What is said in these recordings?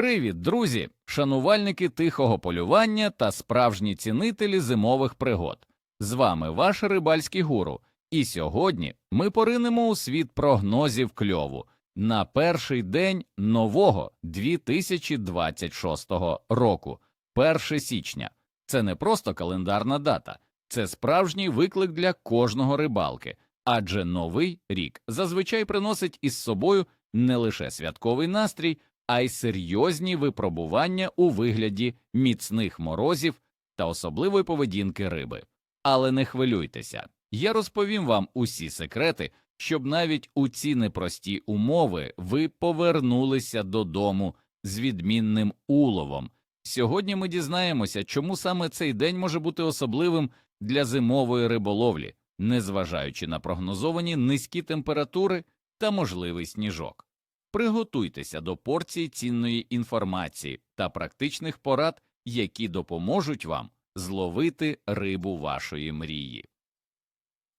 Привіт, друзі, шанувальники тихого полювання та справжні цінителі зимових пригод. З вами ваш рибальський гуру, і сьогодні ми поринемо у світ прогнозів кльову на перший день нового 2026 року, 1 січня. Це не просто календарна дата, це справжній виклик для кожного рибалки, адже новий рік зазвичай приносить із собою не лише святковий настрій а й серйозні випробування у вигляді міцних морозів та особливої поведінки риби. Але не хвилюйтеся, я розповім вам усі секрети, щоб навіть у ці непрості умови ви повернулися додому з відмінним уловом. Сьогодні ми дізнаємося, чому саме цей день може бути особливим для зимової риболовлі, незважаючи на прогнозовані низькі температури та можливий сніжок. Приготуйтеся до порції цінної інформації та практичних порад, які допоможуть вам зловити рибу вашої мрії.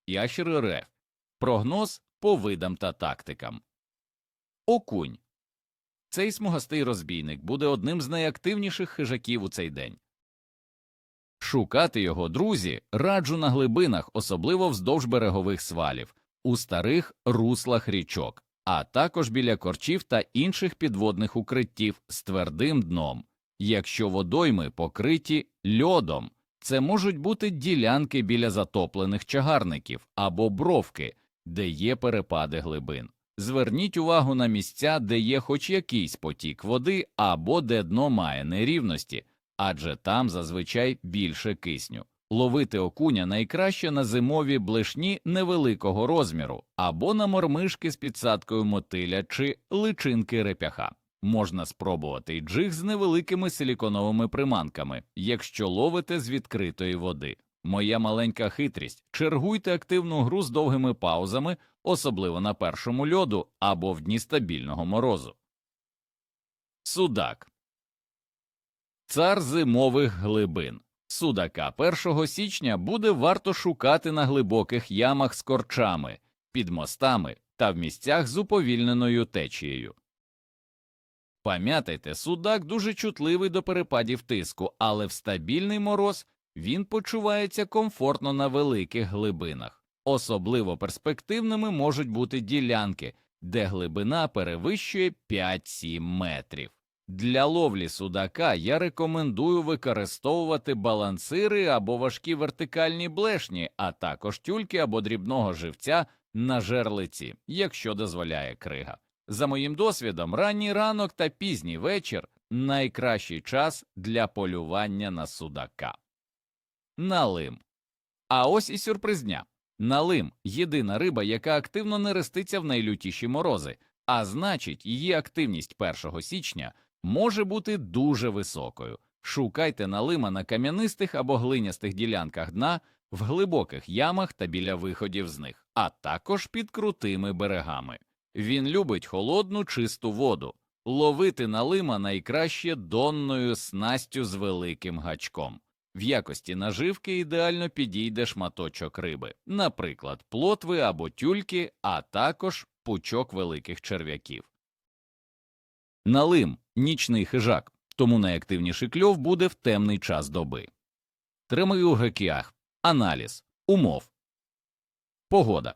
Ящер РФ. Прогноз по видам та тактикам. Окунь. Цей смугастий розбійник буде одним з найактивніших хижаків у цей день. Шукати його друзі раджу на глибинах, особливо вздовж берегових свалів, у старих руслах річок а також біля корчів та інших підводних укриттів з твердим дном. Якщо водойми покриті льодом, це можуть бути ділянки біля затоплених чагарників або бровки, де є перепади глибин. Зверніть увагу на місця, де є хоч якийсь потік води або де дно має нерівності, адже там зазвичай більше кисню. Ловити окуня найкраще на зимові блешні невеликого розміру або на мормишки з підсадкою мотиля чи личинки репяха. Можна спробувати й джиг з невеликими силіконовими приманками, якщо ловите з відкритої води. Моя маленька хитрість чергуйте активну гру з довгими паузами, особливо на першому льоду або в дні стабільного морозу. Судак цар зимових глибин. Судака 1 січня буде варто шукати на глибоких ямах з корчами, під мостами та в місцях з уповільненою течією. Пам'ятайте, судак дуже чутливий до перепадів тиску, але в стабільний мороз він почувається комфортно на великих глибинах. Особливо перспективними можуть бути ділянки, де глибина перевищує 5-7 метрів. Для ловлі судака я рекомендую використовувати балансири або важкі вертикальні блешні, а також тюльки або дрібного живця на жерлиці, якщо дозволяє крига. За моїм досвідом, ранній ранок та пізній вечір найкращий час для полювання на судака. Налим. А ось і сюрпризня. Налим єдина риба, яка активно не реститься в найлютіші морози, а значить, її активність 1 січня може бути дуже високою. Шукайте налима на кам'янистих або глинястих ділянках дна, в глибоких ямах та біля виходів з них, а також під крутими берегами. Він любить холодну чисту воду. Ловити налима найкраще донною снастю з великим гачком. В якості наживки ідеально підійде шматочок риби, наприклад, плотви або тюльки, а також пучок великих черв'яків. Налим нічний хижак, тому найактивніший кльов буде в темний час доби. Тримаю гекіах. Аналіз умов. Погода.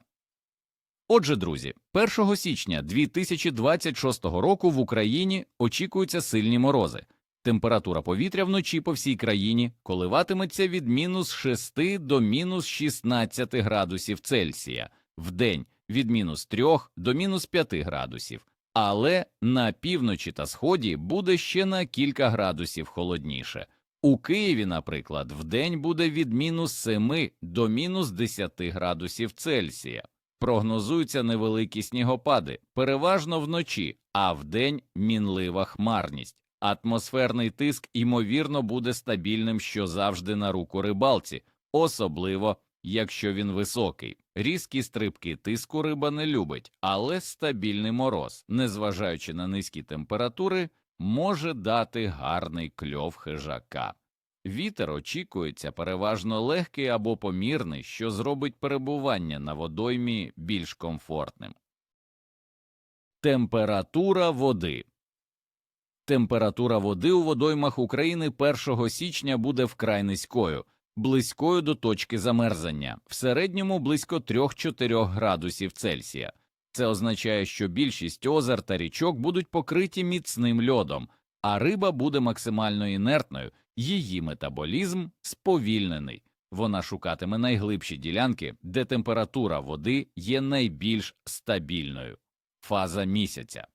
Отже, друзі, 1 січня 2026 року в Україні очікуються сильні морози. Температура повітря вночі по всій країні коливатиметься від мінус 6 до мінус 16 градусів Цельсія, вдень від мінус 3 до мінус 5 градусів але на півночі та сході буде ще на кілька градусів холодніше. У Києві, наприклад, вдень буде від мінус 7 до мінус 10 градусів Цельсія. Прогнозуються невеликі снігопади, переважно вночі, а вдень мінлива хмарність. Атмосферний тиск, ймовірно, буде стабільним, що завжди на руку рибалці, особливо якщо він високий. Різкі стрибки тиску риба не любить, але стабільний мороз, незважаючи на низькі температури, може дати гарний кльов хижака. Вітер очікується переважно легкий або помірний, що зробить перебування на водоймі більш комфортним. Температура води Температура води у водоймах України 1 січня буде вкрай низькою, близькою до точки замерзання, в середньому близько 3-4 градусів Цельсія. Це означає, що більшість озер та річок будуть покриті міцним льодом, а риба буде максимально інертною, її метаболізм сповільнений. Вона шукатиме найглибші ділянки, де температура води є найбільш стабільною. Фаза місяця.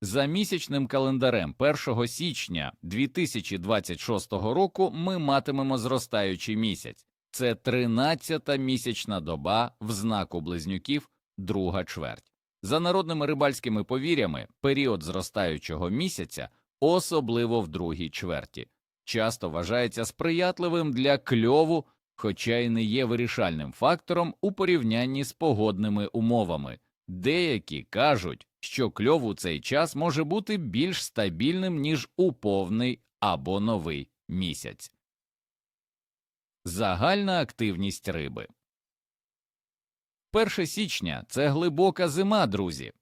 За місячним календарем 1 січня 2026 року ми матимемо зростаючий місяць. Це 13-та місячна доба в знаку близнюків, друга чверть. За народними рибальськими повір'ями, період зростаючого місяця, особливо в другій чверті, часто вважається сприятливим для кльову, хоча й не є вирішальним фактором у порівнянні з погодними умовами. Деякі кажуть, що кльов у цей час може бути більш стабільним, ніж у повний або новий місяць. Загальна активність риби 1 січня це глибока зима, друзі.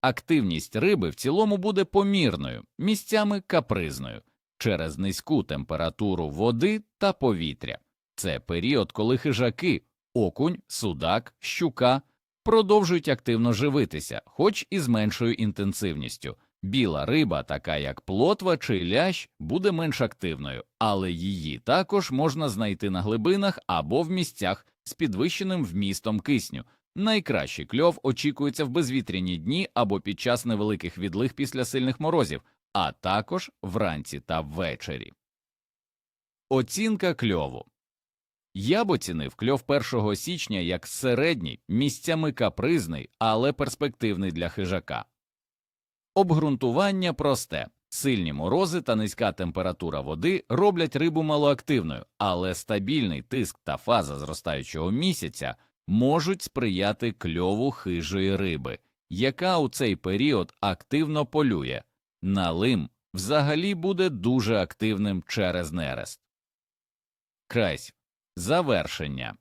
Активність риби в цілому буде помірною, місцями капризною через низьку температуру води та повітря. Це період, коли хижаки, окунь, судак, щука продовжують активно живитися, хоч і з меншою інтенсивністю. Біла риба, така як плотва чи лящ, буде менш активною, але її також можна знайти на глибинах або в місцях з підвищеним вмістом кисню. Найкращий кльов очікується в безвітряні дні або під час невеликих відлиг після сильних морозів, а також вранці та ввечері. Оцінка кльову я б оцінив кльов 1 січня як середній, місцями капризний, але перспективний для хижака. Обґрунтування просте. Сильні морози та низька температура води роблять рибу малоактивною, але стабільний тиск та фаза зростаючого місяця можуть сприяти кльову хижої риби, яка у цей період активно полює. Налим взагалі буде дуже активним через нерест. Крайсь. Завершення.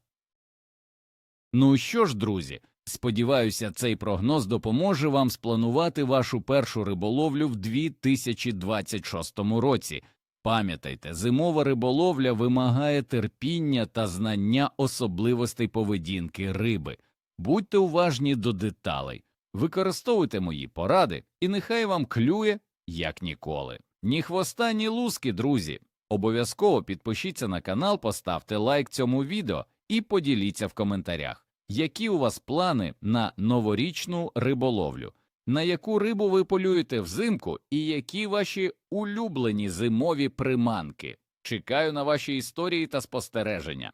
Ну що ж, друзі, сподіваюся, цей прогноз допоможе вам спланувати вашу першу риболовлю в 2026 році. Пам'ятайте, зимова риболовля вимагає терпіння та знання особливостей поведінки риби. Будьте уважні до деталей, використовуйте мої поради, і нехай вам клює, як ніколи. Ні хвоста, ні луски, друзі. Обов'язково підпишіться на канал, поставте лайк цьому відео і поділіться в коментарях, які у вас плани на новорічну риболовлю, на яку рибу ви полюєте взимку і які ваші улюблені зимові приманки. Чекаю на ваші історії та спостереження.